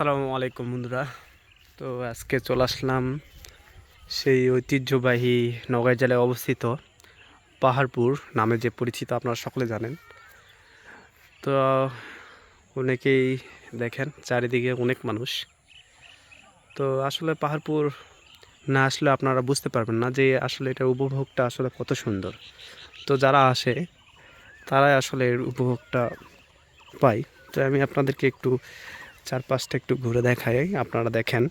আসসালামু আলাইকুম বন্ধুরা। তো আজকে চলে আসলাম সেই ঐতিহ্যবাহী নগাঁও জেলায় অবস্থিত পাহাড়পুর নামে যে পরিচিত আপনারা সকলে জানেন। তো অনেকেই দেখেন চারিদিকে অনেক মানুষ। তো আসলে পাহাড়পুর না আসলে আপনারা বুঝতে পারবেন না যে আসলে এটার উপভোগটা আসলে কত সুন্দর। তো যারা আসে, তারাই আসলে এর উপভোগটা পায়। তো আমি আপনাদেরকে একটু চারপাশটা একটু ঘুরে দেখায় আপনারা দেখেন।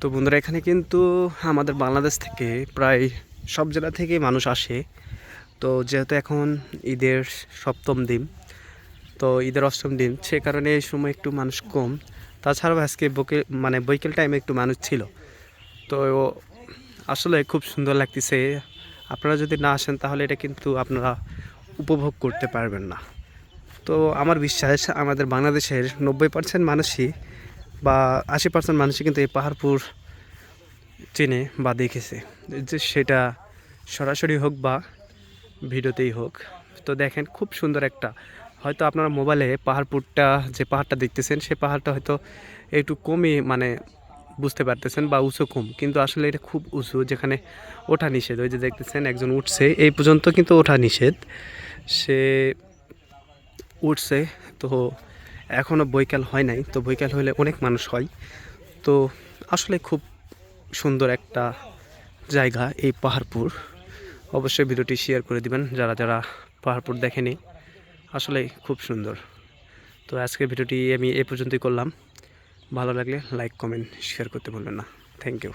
তো বন্ধুরা এখানে কিন্তু আমাদের বাংলাদেশ থেকে প্রায় সব জেলা থেকে মানুষ আসে। তো যেহেতু এখন ঈদের সপ্তম দিন, তো ঈদের অষ্টম দিন, সে কারণে এই সময় একটু মানুষ কম। তাছাড়াও আজকে বকে মানে বৈকেল টাইমে একটু মানুষ ছিল। তো আসলে খুব সুন্দর লাগতেছে। আপনারা যদি না আসেন তাহলে এটা কিন্তু আপনারা উপভোগ করতে পারবেন না। তো আমার বিশ্বাস, আমাদের বাংলাদেশের নব্বই পার্সেন্ট মানুষই বা আশি পার্সেন্ট মানুষই কিন্তু এই পাহাড়পুর চেনে বা দেখেছে। যে সেটা সরাসরি হোক বা ভিডিওতেই হোক। তো দেখেন খুব সুন্দর একটা, হয়তো আপনারা মোবাইলে পাহাড়পুরটা, যে পাহাড়টা দেখতেছেন, সে পাহাড়টা হয়তো একটু কমই মানে বুঝতে পারতেছেন বা উঁচু কম। কিন্তু আসলে এটা খুব উঁচু, যেখানে ওঠা নিষেধ। ওই যে দেখতেছেন, একজন উঠছে, এই পর্যন্ত কিন্তু ওঠা নিষেধ। সে উঠছে, তো এখনও বৈকাল হয় নাই। তো বৈকাল হলে অনেক মানুষ হয়। তো আসলে খুব সুন্দর একটা জায়গা এই পাহাড়পুর। অবশ্যই ভিডিওটি শেয়ার করে দিবেন যারা যারা পাহাড়পুর দেখেনি। আসলে খুব সুন্দর। তো আজকের ভিডিওটি আমি এ পর্যন্তই করলাম। ভালো লাগলে লাইক কমেন্ট শেয়ার করতে ভুলবেন না। Thank you